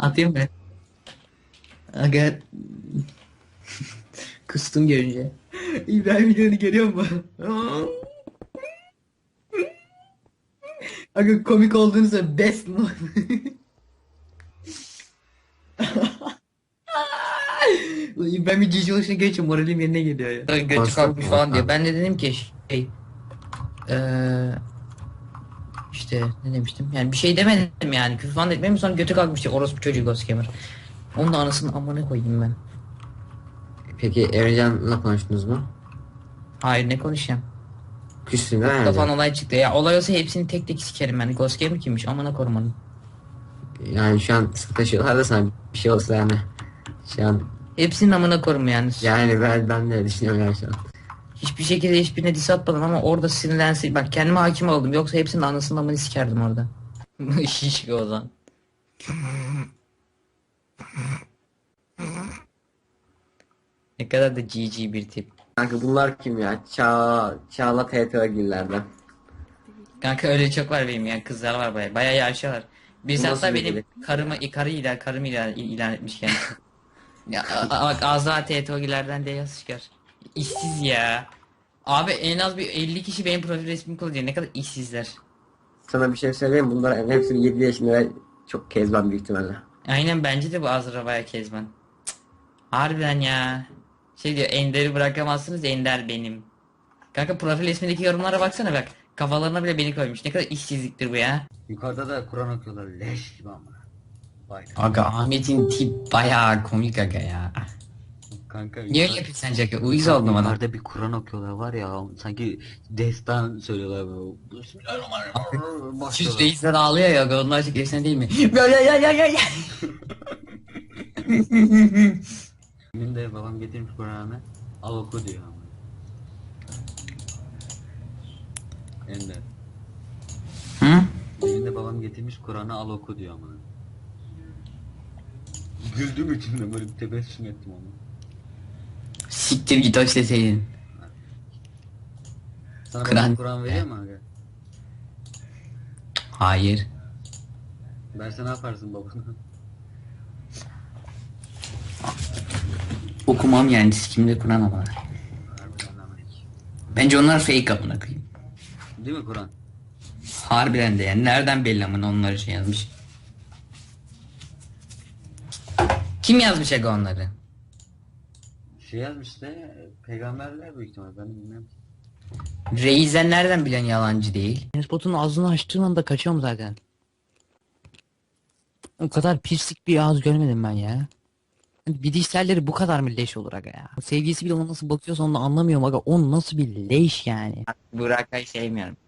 Atayım mı? Aga kustum görünce. İbrahim videonu görüyor musun? Aga komik olduğunuzda best mu? Ulan İbrahim'in cici oluşuna geçiyor moralim yerine geliyor ya. Korktum, kalkmış falan diyor. korktum. Ben de dedim ki şey eee işte ne demiştim? Yani bir şey demedim yani. Küfür falan etmedim sonra götü kalkmış diyor. Orospu çocuğu Goskemer. Onun da anasını amına koyayım ben. Peki Emrecan'la konuştunuz mu? Hayır ne konuşacağım? Küstün değil mi Kafan olay çıktı. Ya olay olsa hepsini tek tek sikerim ben. Goskemer kimmiş? Amına korum onu. Yani şu an sıkışıyorlar da sana bir şey olsa yani. Şu an Hepsinin amına korum yani. yani ben, ben de düşünüyorum yani şu an. Hiçbir şekilde hiçbirine diss atmadım ama orada sinirlensin. Bak kendime hakim oldum. Yoksa hepsinin anasını amını sikerdim orada. Şiş Ozan. ne kadar da GG bir tip. Kanka bunlar kim ya? Çağ, Çağla TTO gillerden. Kanka öyle çok var benim yani kızlar var baya. Baya yaşıyorlar. Birisi hatta benim biri? karımı, karı ilan, karımı ilan, ilan etmiş kendisi. ya bak Azra TTO'gilerden de yaz çıkar. İşsiz ya. Abi en az bir 50 kişi benim profil resmimi kullanıyor. Ne kadar işsizler. Sana bir şey söyleyeyim mi? Bunlar hepsi 7 yaşında ve çok kezban büyük ihtimalle. Aynen bence de bu Azra baya kezban. Cık. Harbiden ya. Şey diyor Ender'i bırakamazsınız Ender benim. Kanka profil resmindeki yorumlara baksana bak. Kafalarına bile beni koymuş. Ne kadar işsizliktir bu ya. Yukarıda da Kur'an okuyorlar leş gibi ama. Vay Aga Ahmet'in tip bayağı komik aga ya. Kanka. Niye yukarı- yapıyorsun sence aga? Uyuz oldum adam. Yukarıda bir Kur'an okuyorlar var ya sanki destan söylüyorlar böyle. Bismillahirrahmanirrahim. Başlıyorlar. reisler ağlıyor ya onlar çok efsane değil mi? Ya ya ya ya ya. Benim de babam getirmiş Kur'an'ı. Al oku diyor ama. Ender. Hı? Benim de babam getirmiş Kur'an'ı al oku diyor ama. Güldüm içimde böyle bir tebessüm ettim onu. Siktir git hoş deseydin. Sana Kur'an- Kur'an veriyor mu aga? Hayır. Verse ne yaparsın babana? Okumam yani sikimde Kur'an ama. Harbiden ama hiç. Bence onlar fake amına koyayım. Değil mi Kur'an? Harbiden de yani nereden belli amına onları şey yazmış. Kim yazmış aga onları? Şey yazmış işte peygamberler büyük ihtimal ben bilmem. Reizen nereden bilen yalancı değil? Spotun ağzını açtığın anda kaçıyorum zaten. O kadar pislik bir ağız görmedim ben ya. Bir dişlerleri bu kadar mı leş olur aga ya? Sevgilisi bile ona nasıl bakıyorsa onu anlamıyorum aga. O nasıl bir leş yani? Burak'ı sevmiyorum.